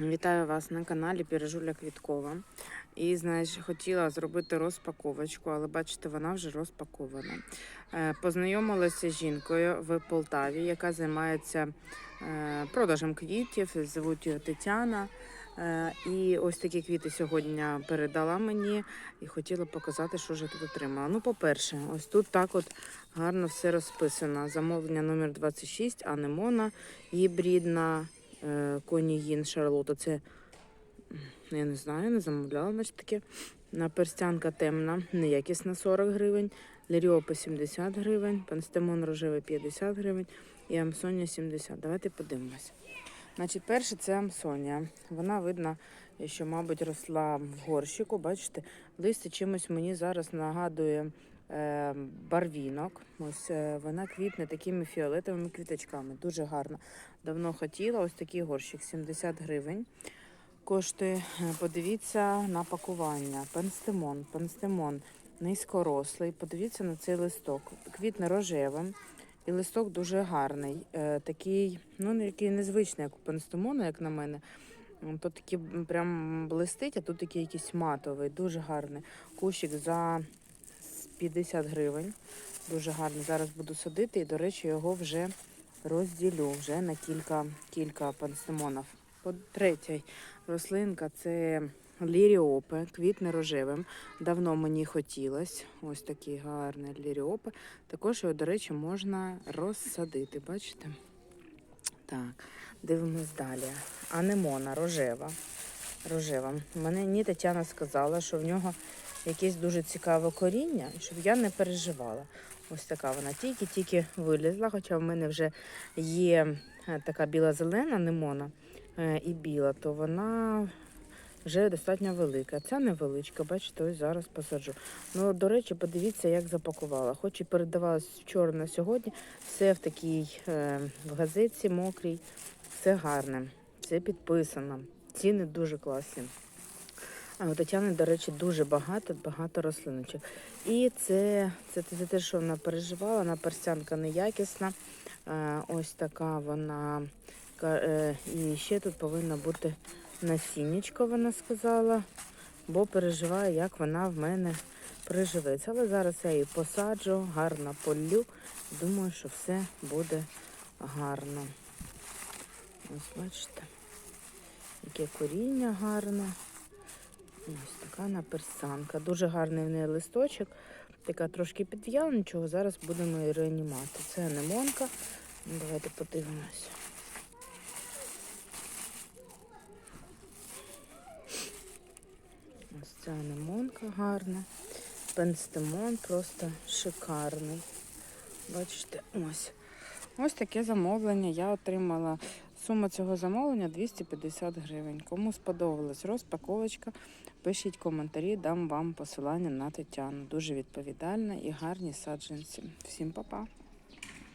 Вітаю вас на каналі Пірожуля Квіткова. І знаєш, хотіла зробити розпаковочку, але бачите, вона вже розпакована. Е, Познайомилася з жінкою в Полтаві, яка займається е, продажем квітів. Звуть її Тетяна. Е, І ось такі квіти сьогодні передала мені і хотіла показати, що ж я тут отримала. Ну, по-перше, ось тут так от гарно все розписано. Замовлення номер 26, анемона гібридна. Е, Коні Їн Шарлота. Це я не знаю, не замовляла, значить таке. Наперстянка темна, неякісна 40 гривень, Ліріопа 70 гривень, панстемон рожевий 50 гривень і Амсонія 70. Давайте подивимось. Значить, перше це Амсонія. Вона видно, що, мабуть, росла в горщику. Бачите, листя чимось мені зараз нагадує барвінок. Ось е, вона квітне такими фіолетовими квіточками. Дуже гарно. Давно хотіла. Ось такий горщик 70 гривень. Коштує, Е, подивіться на пакування. Пенстемон, пенстемон низькорослий. Подивіться на цей листок. Квітне рожевим. І листок дуже гарний. Е, такий, ну, який незвичний, як у пенстемону, як на мене. Тут такий прям блистить, а тут такий якийсь матовий, дуже гарний. Кущик за 50 гривень. Дуже гарний. Зараз буду садити і, до речі, його вже розділю вже на кілька, кілька панстемонів. По третій рослинка це ліріопи, квітне рожевим. Давно мені хотілось. Ось такі гарні ліріопи. Також його, до речі, можна розсадити. Бачите? Так, дивимось далі. Анемона рожева. Рожева. Мені Тетяна сказала, що в нього якесь дуже цікаве коріння, щоб я не переживала. Ось така вона тільки-тільки вилізла, хоча в мене вже є е, така біла-зелена немона е, і біла, то вона вже достатньо велика. Ця невеличка, бачите, ось зараз посаджу. Ну, до речі, подивіться, як запакувала. Хоч і передавалась вчора на сьогодні, все в такій е, в газетці мокрій, все гарне, все підписано. Ціни дуже класні. А у Тетяни, до речі, дуже багато, багато рослиночок. І це, це, це те, що вона переживала, вона перстянка неякісна. Е, ось така вона. Е, І ще тут повинна бути насіннячко, вона сказала, бо переживає, як вона в мене приживеться. Але зараз я її посаджу, гарно полю. Думаю, що все буде гарно. Ось бачите, яке коріння гарне. Ось така наперсанка. Дуже гарний в неї листочок. Така трошки підв'яла, нічого, зараз будемо її реанімати. Це анемонка. Ну, Давайте подивимось. Ось ця анемонка гарна. Пенстемон просто шикарний. Бачите, ось. Ось таке замовлення я отримала. Сума цього замовлення 250 гривень. Кому сподобалась розпаковочка, пишіть коментарі, дам вам посилання на Тетяну. Дуже відповідальна і гарні саджанці. Всім па-па!